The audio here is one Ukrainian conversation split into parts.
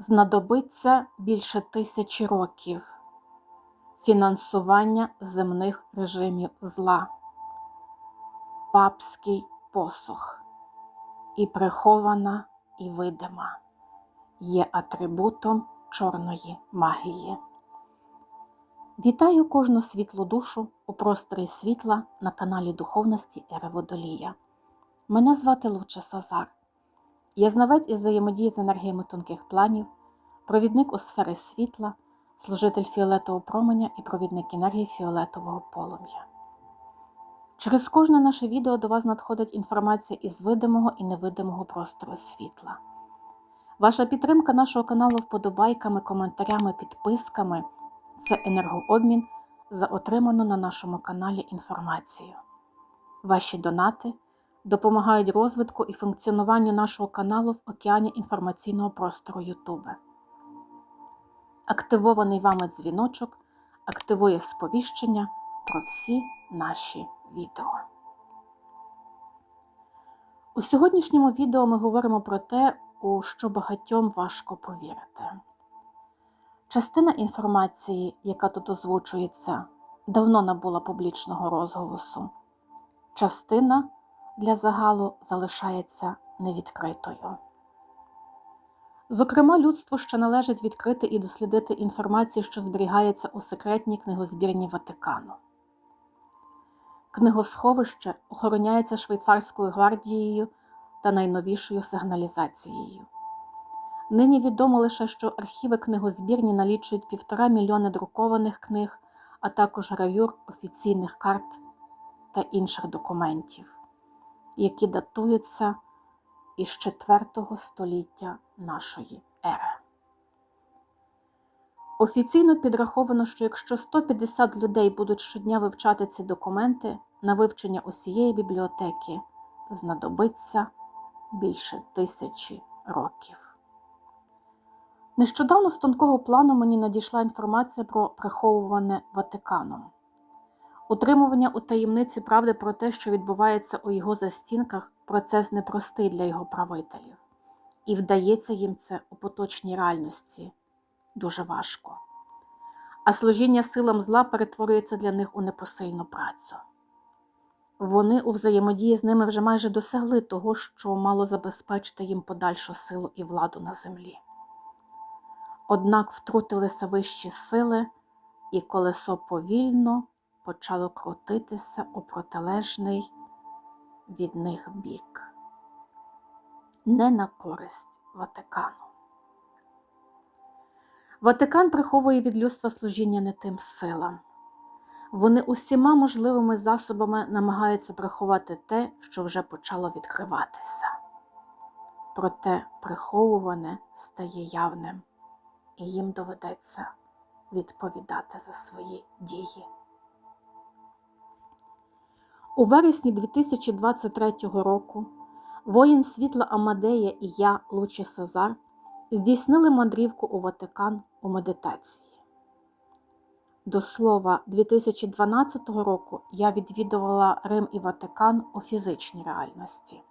знадобиться більше тисячі років фінансування земних режимів зла, папський посох і прихована і видима є атрибутом чорної магії. Вітаю кожну світлу душу у просторі світла на каналі Духовності Ери Водолія. Мене звати Луча Сазар. Я знавець із взаємодії з енергіями тонких планів, провідник у сфери світла, служитель фіолетового променя і провідник енергії фіолетового полум'я. Через кожне наше відео до вас надходить інформація із видимого і невидимого простору світла. Ваша підтримка нашого каналу вподобайками, коментарями, підписками це енергообмін за отриману на нашому каналі інформацію. Ваші донати допомагають розвитку і функціонуванню нашого каналу в океані інформаційного простору Ютубе. Активований вами дзвіночок активує сповіщення про всі наші відео. У сьогоднішньому відео ми говоримо про те, у що багатьом важко повірити. Частина інформації, яка тут озвучується, давно набула публічного розголосу. Частина для загалу залишається невідкритою. Зокрема, людству ще належить відкрити і дослідити інформацію, що зберігається у секретній книгозбірні Ватикану. Книгосховище охороняється швейцарською гвардією та найновішою сигналізацією. Нині відомо лише, що архіви книгозбірні налічують півтора мільйони друкованих книг, а також гравюр офіційних карт та інших документів, які датуються із IV століття нашої ери. Офіційно підраховано, що якщо 150 людей будуть щодня вивчати ці документи, на вивчення усієї бібліотеки знадобиться більше тисячі років. Нещодавно з тонкого плану мені надійшла інформація про приховуване Ватиканом. Утримування у таємниці правди про те, що відбувається у його застінках, процес непростий для його правителів, і вдається їм це у поточній реальності дуже важко. А служіння силам зла перетворюється для них у непосильну працю. Вони у взаємодії з ними вже майже досягли того, що мало забезпечити їм подальшу силу і владу на землі. Однак втрутилися вищі сили, і колесо повільно почало крутитися у протилежний від них бік, не на користь Ватикану. Ватикан приховує від людства служіння не тим силам. Вони усіма можливими засобами намагаються приховати те, що вже почало відкриватися. Проте приховуване стає явним, і їм доведеться відповідати за свої дії. У вересні 2023 року воїн світла Амадея і я, Лучі Сазар, здійснили мандрівку у Ватикан у медитації. До слова, 2012 року я відвідувала Рим і Ватикан у фізичній реальності.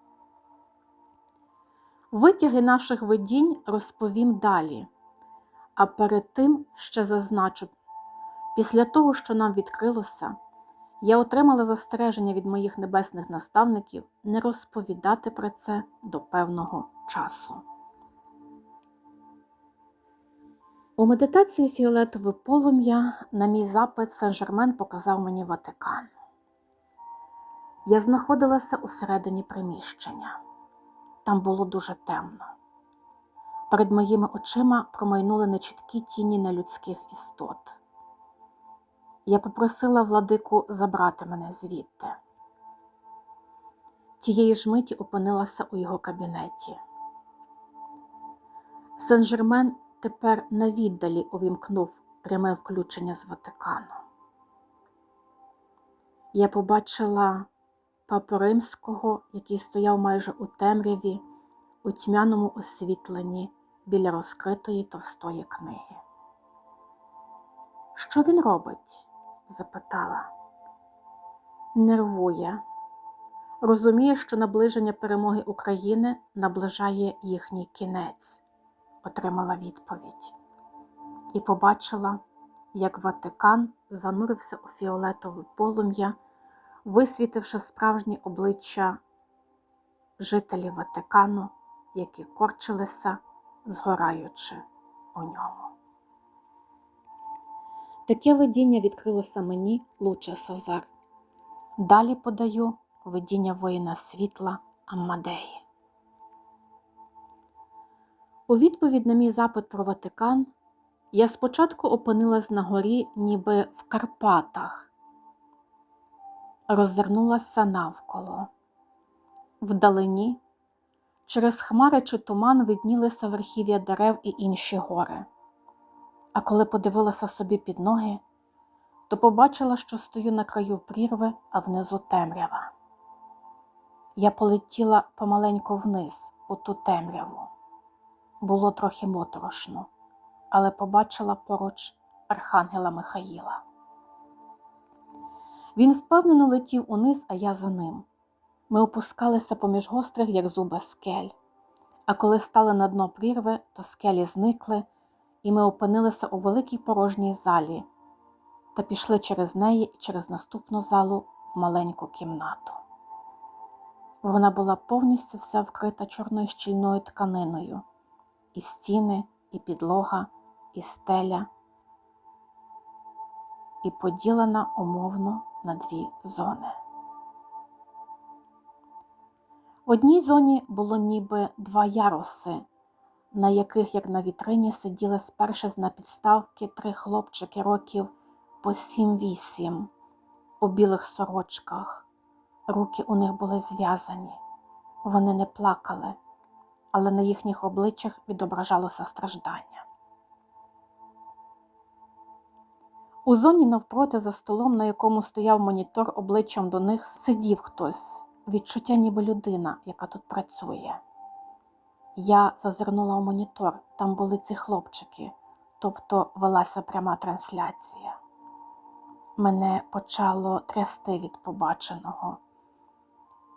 Витяги наших видінь розповім далі, а перед тим ще зазначу, після того, що нам відкрилося, я отримала застереження від моїх небесних наставників не розповідати про це до певного часу. У медитації фіолетове полум'я на мій запит Сен-Жермен показав мені Ватикан. Я знаходилася у середині приміщення. Там було дуже темно. Перед моїми очима промайнули нечіткі тіні нелюдських істот. Я попросила владику забрати мене звідти. Тієї ж миті опинилася у його кабінеті. Сен-Жермен тепер на віддалі увімкнув пряме включення з Ватикану. Я побачила папу римського, який стояв майже у темряві, у тьмяному освітленні біля розкритої товстої книги. Що він робить? Запитала. Нервує. Розуміє, що наближення перемоги України наближає їхній кінець, отримала відповідь і побачила, як Ватикан занурився у фіолетове полум'я, висвітивши справжні обличчя жителів Ватикану, які корчилися, згораючи у ньому. Таке видіння відкрилося мені Луча Сазар. Далі подаю видіння воїна світла Аммадеї. У відповідь на мій запит про Ватикан я спочатку опинилась на горі, ніби в Карпатах, роззирнулася навколо. Вдалині, через хмари чи туман виднілися верхів'я дерев і інші гори. А коли подивилася собі під ноги, то побачила, що стою на краю прірви, а внизу темрява. Я полетіла помаленьку вниз у ту темряву. Було трохи моторошно, але побачила поруч Архангела Михаїла. Він впевнено летів униз, а я за ним. Ми опускалися поміж гострих, як зуби скель. А коли стали на дно прірви, то скелі зникли, і ми опинилися у великій порожній залі та пішли через неї і через наступну залу в маленьку кімнату. Вона була повністю вся вкрита чорною щільною тканиною, і стіни, і підлога, і стеля, і поділена умовно на дві зони. В одній зоні було ніби два яруси, на яких, як на вітрині, сиділи спершу на підставки три хлопчики років по сім-вісім у білих сорочках. Руки у них були зв'язані, вони не плакали, але на їхніх обличчях відображалося страждання. У зоні навпроти за столом, на якому стояв монітор обличчям до них, сидів хтось, відчуття ніби людина, яка тут працює. Я зазирнула у монітор, там були ці хлопчики, тобто велася пряма трансляція. Мене почало трясти від побаченого,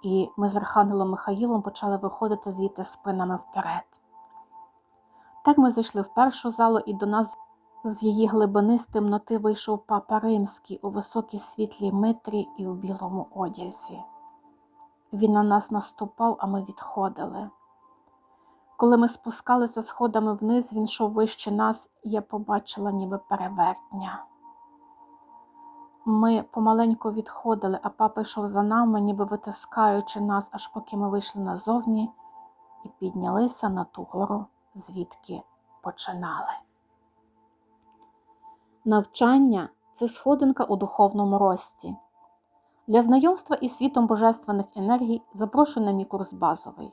і ми з Архангелом Михаїлом почали виходити звідти спинами вперед. Так ми зайшли в першу залу, і до нас з її глибини з темноти вийшов папа Римський у високій світлій митрі і в білому одязі. Він на нас наступав, а ми відходили. Коли ми спускалися сходами вниз, він йшов вище нас, і я побачила ніби перевертня. Ми помаленьку відходили, а папа йшов за нами, ніби витискаючи нас, аж поки ми вийшли назовні і піднялися на ту гору, звідки починали. Навчання це сходинка у духовному рості. Для знайомства із світом божественних енергій запрошую на мій курс базовий.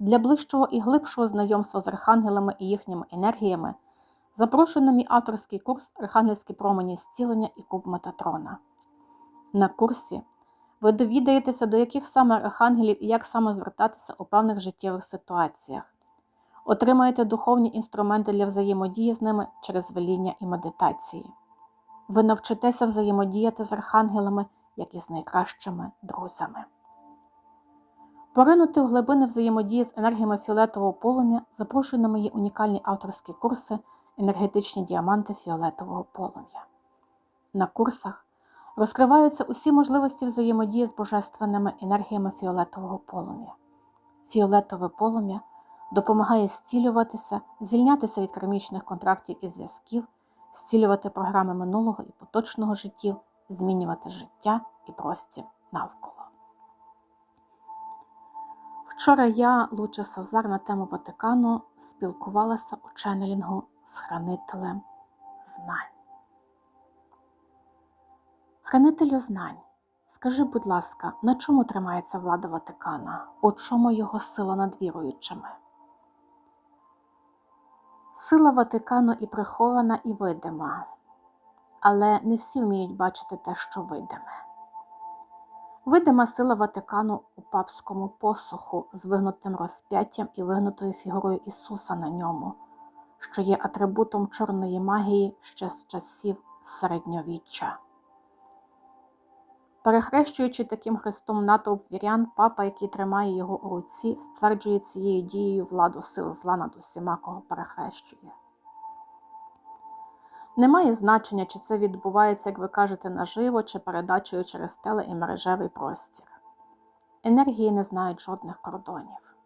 Для ближчого і глибшого знайомства з архангелами і їхніми енергіями запрошую на мій авторський курс Архангельські промені зцілення і куб Метатрона. На курсі ви довідаєтеся, до яких саме архангелів і як саме звертатися у певних життєвих ситуаціях. Отримаєте духовні інструменти для взаємодії з ними через веління і медитації. Ви навчитеся взаємодіяти з архангелами, як із найкращими друзями. Поринути в глибини взаємодії з енергіями фіолетового полум'я запрошую на мої унікальні авторські курси енергетичні діаманти фіолетового полум'я. На курсах розкриваються усі можливості взаємодії з божественними енергіями фіолетового полум'я. Фіолетове полум'я допомагає зцілюватися, звільнятися від кармічних контрактів і зв'язків, зцілювати програми минулого і поточного життів, змінювати життя і простір навколо. Вчора я, Луча Сазар, на тему Ватикану спілкувалася у ченнелінгу з хранителем знань. Хранителю знань, скажи, будь ласка, на чому тримається влада Ватикана? У чому його сила над віруючими? Сила Ватикану і прихована, і видима, але не всі вміють бачити те, що видиме. Видима сила Ватикану у папському посуху з вигнутим розп'яттям і вигнутою фігурою Ісуса на ньому, що є атрибутом чорної магії ще з часів середньовіччя. Перехрещуючи таким хрестом натовп вірян, папа, який тримає його у руці, стверджує цією дією владу сил зла над усіма, кого перехрещує. Немає значення, чи це відбувається, як ви кажете, наживо, чи передачею через теле і мережевий простір. Енергії не знають жодних кордонів.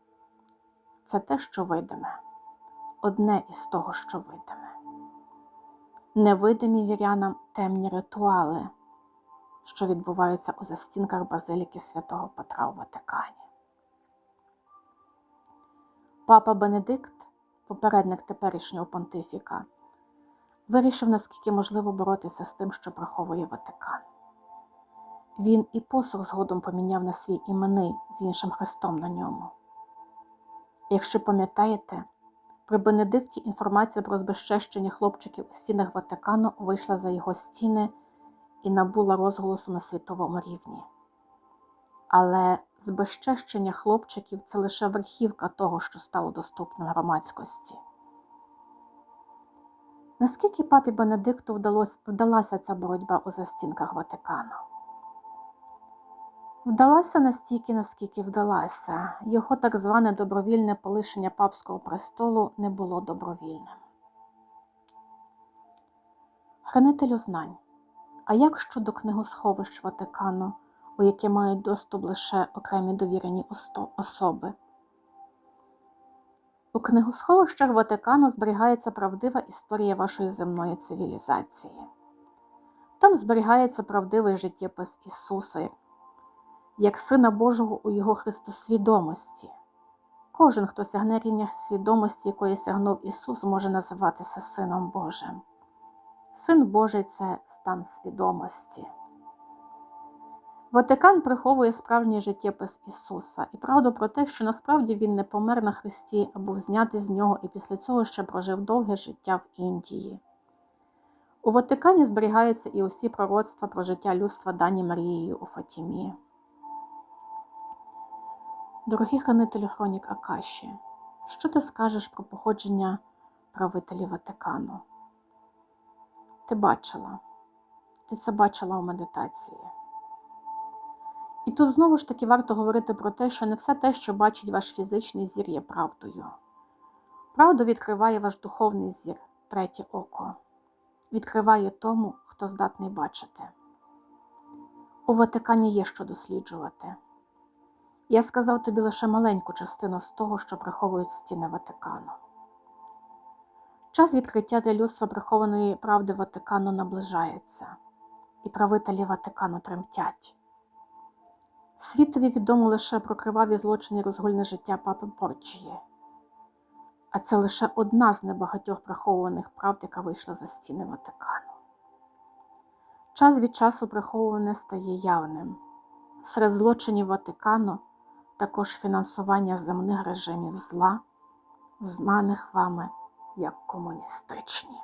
Це те, що видиме, одне із того, що видиме. Невидимі вірянам темні ритуали, що відбуваються у застінках базиліки святого Петра у Ватикані. Папа Бенедикт, попередник теперішнього понтифіка, вирішив, наскільки можливо боротися з тим, що приховує Ватикан. Він і посух згодом поміняв на свій іменний з іншим хрестом на ньому. Якщо пам'ятаєте, при Бенедикті інформація про збезчещення хлопчиків у стінах Ватикану вийшла за його стіни і набула розголосу на світовому рівні. Але збезчещення хлопчиків це лише верхівка того, що стало доступним громадськості. Наскільки папі Бенедикту вдалася ця боротьба у застінках Ватикану? Вдалася настільки, наскільки вдалася. Його так зване добровільне полишення папського престолу не було добровільним. Хранителю знань. А як щодо книгосховищ Ватикану, у яке мають доступ лише окремі довірені особи? У книгосховищах Ватикану зберігається правдива історія вашої земної цивілізації. Там зберігається правдивий життєпис Ісуса, як Сина Божого у Його Христосвідомості. Кожен, хто сягне рівня свідомості, якої сягнув Ісус, може називатися Сином Божим. Син Божий це стан свідомості. Ватикан приховує справжній життєпис Ісуса і правду про те, що насправді Він не помер на Христі, а був з нього і після цього ще прожив довге життя в Індії. У Ватикані зберігаються і усі пророцтва про життя людства дані Марією у Фатімі. Дорогі хранителі хронік Акаші, що ти скажеш про походження правителів Ватикану? Ти бачила, ти це бачила у медитації. І тут знову ж таки варто говорити про те, що не все те, що бачить ваш фізичний зір, є правдою. Правду відкриває ваш духовний зір, третє око, відкриває тому, хто здатний бачити. У Ватикані є що досліджувати. Я сказав тобі лише маленьку частину з того, що приховують стіни Ватикану. Час відкриття для людства прихованої правди Ватикану наближається, і правителі Ватикану тремтять. Світові відомо лише про криваві злочини і розгульне життя папи Борчії. А це лише одна з небагатьох приховуваних правд, яка вийшла за стіни Ватикану. Час від часу приховуване стає явним. Серед злочинів Ватикану також фінансування земних режимів зла, знаних вами як комуністичні.